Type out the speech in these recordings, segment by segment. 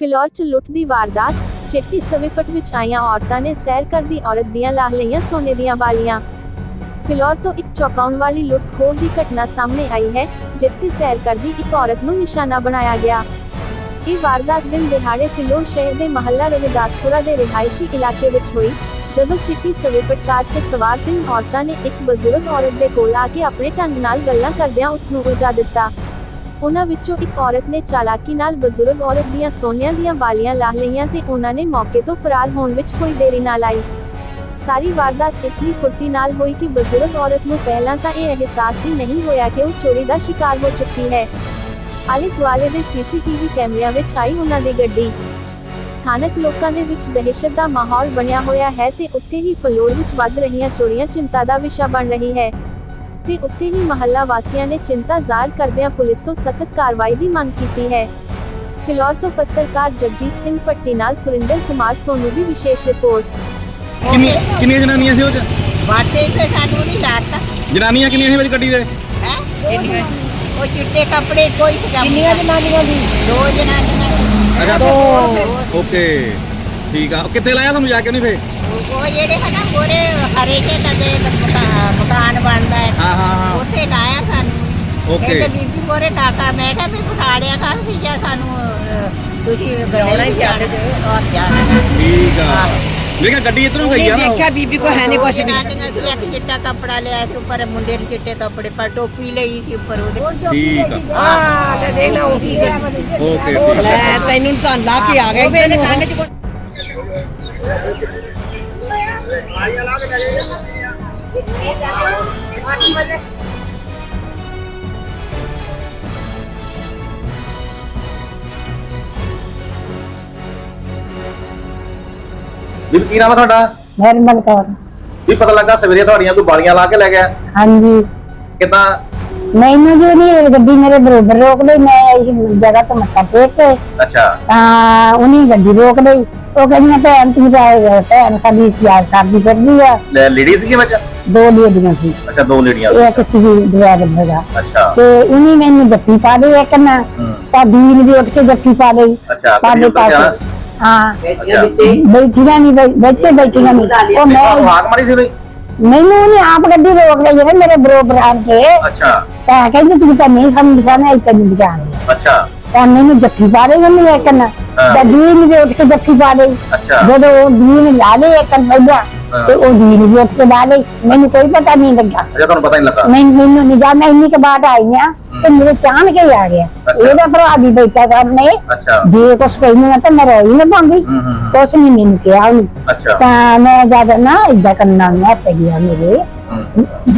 ਫਿਲੌਰ 'ਚ ਲੁੱਟ ਦੀ ਵਾਰਦਾਤ ਚਿੱਟੀ ਸਵੇਪਟ ਵਿੱਚ ਆਈਆਂ ਔਰਤਾਂ ਨੇ ਸੈਰ ਕਰਦੀ ਔਰਤ ਦੀਆਂ ਲਾਹ ਲਈਆਂ ਸੋਨੇ ਦੀਆਂ ਵਾਲੀਆਂ ਫਿਲੌਰ ਤੋਂ ਇੱਕ ਚੌਂਕਾਉਣ ਵਾਲੀ ਲੁੱਟ ਖੋਹ ਦੀ ਘਟਨਾ ਸਾਹਮਣੇ ਆਈ ਹੈ, ਜਿੱਥੇ ਸੈਰ ਕਰਦੀ ਇੱਕ ਔਰਤ ਨੂੰ ਨਿਸ਼ਾਨਾ ਬਣਾਇਆ ਗਿਆ। ਇਹ ਵਾਰਦਾਤ ਦਿਨ ਦਿਹਾੜੇ ਫਿਲੌਰ ਸ਼ਹਿਰ ਦੇ ਮਹੱਲਾ ਰਵਿਦਾਸਪੁਰਾ ਦੇ ਰਿਹਾਇਸ਼ੀ ਇਲਾਕੇ ਵਿੱਚ ਹੋਈ, ਜਦੋਂ ਚਿੱਟੀ ਸਵੇਪਟ ਕਾਰ 'ਚ ਸਵਾਰ ਤਿੰਨ ਔਰਤਾਂ ਨੇ ਇੱਕ ਬਜ਼ੁਰਗ ਔਰਤ ਦੇ ਕੋਲ ਆ ਕੇ ਆਪਣੇ ਢੰਗ ਨਾਲ ਗੱਲਾਂ ਕਰਦਿਆਂ ਉਸ ਨੂੰ ਉਲਝਾ ਦਿੱਤਾ। ਉਹਨਾਂ ਵਿੱਚੋਂ ਇੱਕ ਔਰਤ ਨੇ ਚਾਲਾਕੀ ਨਾਲ ਬਜ਼ੁਰਗ ਔਰਤ ਦੀਆਂ ਸੋਨਿਆਂ ਦੀਆਂ ਵਾਲੀਆਂ ਲਾਹ ਲਈਆਂ ਤੇ ਉਹਨਾਂ ਨੇ ਮੌਕੇ ਤੋਂ ਫਰਾਰ ਹੋਣ ਵਿੱਚ ਕੋਈ ਦੇਰੀ ਨਾ ਲਾਈ। ਸਾਰੀ ਵਾਰਦਾਤ ਇਤਨੀ ਫੁਰਤੀ ਨਾਲ ਹੋਈ ਕਿ ਬਜ਼ੁਰਗ ਔਰਤ ਨੂੰ ਪਹਿਲਾਂ ਤਾਂ ਇਹ ਅਹਿਸਾਸ ਹੀ ਨਹੀਂ ਹੋਇਆ ਕਿ ਉਹ ਚੋਰੀ ਦਾ ਸ਼ਿਕਾਰ ਹੋ ਚੁੱਕੀ ਹੈ। ਆਲੇ ਦੁਆਲੇ ਦੇ ਸੀਸੀਟੀਵੀ ਕੈਮਰਿਆਂ ਵਿੱਚ ਆਈ ਉਹਨਾਂ ਦੀ ਗੱਡੀ। ਸਥਾਨਕ ਲੋਕਾਂ ਦੇ ਵਿੱਚ ਦਹਿਸ਼ਤ ਦਾ ਮਾਹੌਲ ਬਣਿਆ ਹੋਇਆ ਹੈ ਤੇ ਉੱਥੇ ਹੀ ਫਲੋਰ ਵਿੱਚ ਵੱਧ ਰਹੀਆਂ ਚੋਰੀਆਂ ਚਿੰਤਾ ਦਾ ਵਿਸ਼ਾ ਬਣ ਰਹੀ ਹੈ। ਤੇ ਉੱਥੇ ਹੀ ਮਹੱਲਾ ਵਾਸੀਆਂ ਨੇ ਚਿੰਤਾ ਜ਼ਾਹਰ ਕਰਦਿਆਂ ਪੁਲਿਸ ਤੋਂ ਸਖਤ ਕਾਰਵਾਈ ਦੀ ਮੰਗ ਕੀਤੀ ਹੈ। ਫਿਲੌਰ ਤੋਂ ਪੱਤਰਕਾਰ ਜਗਜੀਤ ਸਿੰਘ ਪੱਟੀ ਨਾਲ ਸੁਰਿੰਦਰ ਕੁਮਾਰ ਸੋਨੂ ਦੀ ਵਿਸ਼ੇਸ਼ ਰਿਪੋਰਟ। ਕਿੰਨੀ ਕਿੰਨੀਆਂ ਜਨਾਨੀਆਂ ਸੀ ਉਹ ਚ? ਬਾਟੇ ਤੇ ਸਾਨੂੰ ਨਹੀਂ ਲਾਤਾ ਜਨਾਨੀਆਂ ਕਿੰਨੀਆਂ ਸੀ ਵਿੱਚ ਗੱਡੀ ਦੇ? ਹੈ? ਉਹ ਚਿੱਟੇ ਕੱਪੜੇ ਕੋਈ ਕਿੰਨੀਆਂ ਜਨਾਨੀਆਂ ਦੀ ਦੋ ਜਨਾਨੀਆਂ। ਅੱਛਾ। ਦੋ। ਓਕੇ। ਠੀਕ ਆ। ਉਹ ਕਿੱਥੇ ਲਾਇਆ ਤੁਹਾਨੂੰ ਜਾ ਕੇ ਨਹੀਂ ਫੇ ਉਹ ਜਿਹੜੇ ਹੈ ਨਾ ਗੋਰੇ ਹਰੇ ਕੇ ਕਦੇ ਮਕਾ- ਮਕਾਨ ਬਣਦਾ ਹੈ। ਹਾਂ ਹਾਂ ਹਾਂ। ਉੱਥੇ ਲਾਇਆ ਸਾਨੂੰ। ਓਕੇ। ਕਹਿੰਦੇ ਬੀਬੀ ਗੋਰੇ ਟਾਕਾ ਮੈਂ ਕਿਹਾ ਵੀ ਪਠਾੜਿਆ ਕਰ ਸੀ ਜਾਂ ਸਾਨੂੰ ਅਹ, ਤੁਸੀਂ ਗਰਾਉਣਾ ਹੀ ਚਾਹਦੇ ਤੇ ਔਰ ਜਾਣਾ ਠੀਕ ਆ। ਲੇਕਿਨ ਗੱਡੀ ਇਧਰੋਂ ਗਈ ਆ ਨਾ ਉਹ। ਦੇਖਿਆ ਬੀਬੀ ਕੋ ਹੈ ਨਹੀਂ ਕੁਛ ਵੀ। ਜਨਾਨੀਆਂ ਸੀ ਇੱਕ ਚਿੱਟਾ ਕੱਪੜਾ ਲਿਆ ਸੀ ਉੱਪਰ ਮੁੰਡੇ ਨੇ ਚਿੱਟੇ ਕੱਪੜੇ ਪਰ ਟੋਪੀ ਲਈ ਸੀ ਉੱਪਰ ਉਹਦੇ। ਠੀਕ ਆ। ਆ। ਲੈ ਦੇਖ ਲੈ ਉਹ ਕੀ ਕਰੀ ਓਕੇ ਠੀਕ ਲੈ ਆ ਤੈਨੂੰ ਤਾਂ ਲਾ ਕੇ ਆ ਗਿਆ। ਮੇਰੇ ਕੰਨ ਚ ਕੋਈ ਵੀ ਕੀ ਨਾਮ ਆ ਤੁਹਾਡਾ? ਨਿਰਮਲ ਕੌਰ। ਵੀ ਪਤਾ ਲੱਗਾ ਸਵੇਰੇ ਤੁਹਾਡੀਆਂ ਕੋਈ ਬਾਲੀਆਂ ਲਾ ਕੇ ਲੈ ਗਿਆ। ਹਾਂਜੀ। ਕਿਦਾਂ ਮੈਨੂੰ ਜੋ ਨਹੀਂ ਗੱਡੀ ਮੇਰੇ ਬਰੋਬਰ ਰੋਕ ਲਈ ਮੈਂ ਇਸ ਜਗ੍ਹਾ ਤੋਂ ਮੱਥਾ ਟੇਕ ਕੇ। ਅੱਛਾ। ਤਾਂ ਉਹਨੇ ਗੱਡੀ ਰੋਕ ਲਈ। ਉਹ ਕਹਿੰਦੀਆਂ ਭੈਣ ਤੂੰ ਜਾਏ ਭੈਣ ਸਾਡੀ ਸਿਆਰ ਕਰਦੀ ਫਿਰਦੀ ਆ। ਲੇਡੀ ਸੀ ਵਿੱਚ? ਦੋ ਲੇਡੀਆਂ ਸੀ। ਅੱਛਾ ਦੋ ਲੇਡੀਆਂ ਇੱਕ ਸੀ ਡਰਾਈਵਰ ਹੈਗਾ ਅੱਛਾ। ਤੇ ਉਹਨੇ ਮੈਨੂੰ ਜੱਫੀ ਪਾ ਦੇ ਇੱਕ ਨਾ। ਤਾਂ ਦੀਨ ਵੀ ਉੱਠ ਕੇ ਜੱਫੀ ਪਾ ਲਈ। ਅੱਛਾ ਜਾਣਾ? ਪਾਸੇ ਹਾਂ ਬੈਠੀਆਂ ਨਹੀਂ ਬੈਠੇ ਬੈਠੀਆਂ ਨਹੀਂ। ਉਹ ਮੈਂ ਹਾਕ ਮਾਰੀ ਸੀ ਬਈ ਮੈਨੂੰ ਉਹਨੇ ਆਪ ਗੱਡੀ ਰੋਕ ਲਈ ਜਿਹੜੇ ਮੇਰੇ ਬਰੋਬਰ ਆ ਕੇ ਅੱਛਾ ਤਾਂ ਕਹਿੰਦੇ ਤੂੰ ਤਾਂ ਨਹੀਂ ਸਾਨੂੰ ਬਚਾਣਾ ਇੱਥੇ ਨਹੀਂ ਬਚਾਣਾ ਅੱਛਾ ਤਾਂ ਮੈਨੂੰ ਜੱਫੀ ਪਾ ਦੇ ਮੈਨੂੰ ਇੱਕ ਨਾ ਹਾਂ। ਤਾਂ ਦੀਨ ਵੀ ਉੱਠ ਕੇ ਜੱਫੀ ਪਾ ਦੇ ਅੱਛਾ ਜਦੋਂ ਉਹ ਦੀਨ ਲਾ ਦੇ ਇੱਕ ਪਹਿਲਾਂ ਹਾਂ। ਤੇ ਉਹ ਦੀਨ ਵੀ ਉੱਠ ਕੇ ਲਾ ਦੇ ਮੈਨੂੰ ਕੋਈ ਪਤਾ ਨਹੀਂ ਲੱਗਾ ਅੱਛਾ ਤੁਹਾਨੂੰ ਪਤਾ ਨਹੀਂ ਲੱਗਾ? ਮੈਂ ਮੈਨੂੰ ਨਹੀਂ ਜਾ ਮੈਂ ਇੰਨੀ ਕੁ ਬਾਤ ਆਈ ਆ ਤੇ ਮੇਰੇ ਚਾਹਣ ਕੇ ਆ ਗਿਆ। ਇਹਦਾ ਭਰਾ ਵੀ ਬੈਠਾ ਸਾਹਮਣੇ। ਜੇ ਕੁਛ ਕਹਿੰਦੀ ਆ ਤਾਂ ਮੈਂ ਰੋਈ ਨਾ ਪਾਉਂਦੀ। ਕੁਛ ਨਹੀਂ ਮੈਨੂੰ ਕਿਹਾ ਉਹਨੇ। ਤਾਂ ਮੈਂ ਜਦ ਨਾ ਇਦਾਂ ਕਰਨਾ ਨਾ ਤੇ ਗਿਆ ਮੇਰੇ।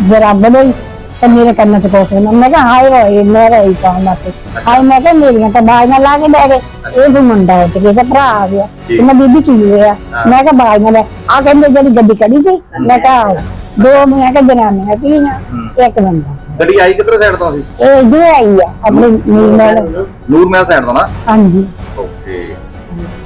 ਬਰਾਬਰ ਹੀ ਤੇ ਮੇਰੇ ਕੰਨ ਚ ਕੁਛ ਨਾ ਮੈਂ ਕਿਹਾ ਹਾਏ ਹੋਏ ਮੈਂ ਰਹੀ ਤਾਂ ਮਤ ਹਾਏ ਮੈਂ ਕਿਹਾ ਮੇਰੀਆਂ ਤਾਂ ਬਾਈਆਂ ਲਾ ਕੇ ਬਹਿ ਗਏ। ਇਹ ਵੀ ਮੁੰਡਾ ਗਿਆ ਤੇ ਭਰਾ ਆ ਗਿਆ। ਤੇ ਮੈਂ ਬੀਬੀ ਕੀ ਹੋਇਆ ਹਾਂ। ਮੈਂ ਕਿਹਾ ਬਾਈਆਂ ਦਾ ਆ ਕਹਿੰਦੇ ਜਿਹੜੀ ਗੱਡੀ ਖੜੀ ਸੀ ਮੈਂ ਕਿਹਾ ਆਹੋ। ਦੋ ਮੈਂ ਕਿਹਾ ਜਨਾਨੀਆਂ ਸੀਗੀਆਂ ਇੱਕ ਬੰਦਾ ਸੀ। ਗੱਡੀ ਆਈ ਕਿੱਧਰ ਸਾਈਡ ਤੋਂ ਸੀ? ਇਹ ਜੋ ਆਈ ਆ ਆਪਣੇ ਨੀਲ ਨੂਰ ਮਹਿਲ। ਸਾਈਡ ਤੋਂ ਨਾ? ਹਾਂਜੀ। ਓਕੇ।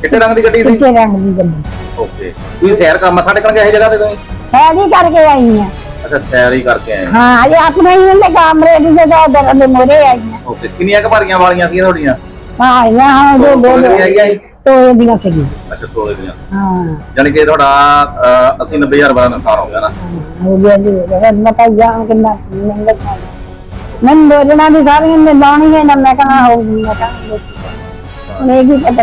ਕਿੱਥੇ ਰੰਗ ਦੀ ਗੱਡੀ ਸੀ? ਚਿੱਟੇ ਰੰਗ ਦੀ ਗੱਡੀ? ਓਕੇ। ਤੁਸੀਂ ਸੈਰ ਕਰ ਮੱਥਾ ਟੇਕਣ ਗਏ ਇਹ ਜਗ੍ਹਾ ਤੇ ਤੁਸੀਂ? ਸ਼ਾਦੀ ਕਰਕੇ ਆਈ ਆ। ਅੱਛਾ ਸੈਰ ਹੀ ਕਰਕੇ ਆਏ। ਹਾਂ ਇਹ ਆਪਣੇ ਹੀ ਉਹਦੇ ਕਮਰੇ ਦੀ ਜਗ੍ਹਾ ਦਰ ਦੇ ਮੋਰੇ ਆਈਆਂ ਓਕੇ ਕਿੰਨੀਆਂ ਕੁ ਭਾਰੀਆਂ ਵਾਲੀਆਂ ਸੀਗੀਆਂ ਤੁਹਾਡੀਆਂ? ਹਾਂ ਇਹ ਹਾਂ ਦੋ ਦੋ ਤੋਲੇ ਦੀਆਂ ਆਈਆਂ ਸੀ? ਤੋਲੇ ਦੀਆਂ ਸੀ ਅੱਛਾ ਤੋਲੇ ਦੀਆਂ। ਹਾਂ। ਯਾਨੀ ਕਿ ਤੁਹਾਡਾ 80 90000 ਰੁਪਏ ਦਾ ਨੁਕਸਾਨ ਹੋ ਗਿਆ ਨਾ? ਹੋ ਗਿਆ ਜੀ ਰਦ ਮਤਾ ਜਾਂ ਕਿੰਨਾ ਮਹਿੰਗਾ था ਮੈਂ ਦੋਜਣਾ ਦੀ ਸਾਰੀਆਂ ਨੇ ਲਾਉਣੀ ਹੈ ਨਾ ਮੈਂ ਕਹਾ ਹੋ ਮੈਂ ਕਹਾ ਇਹ ਕੀ ਪਤਾ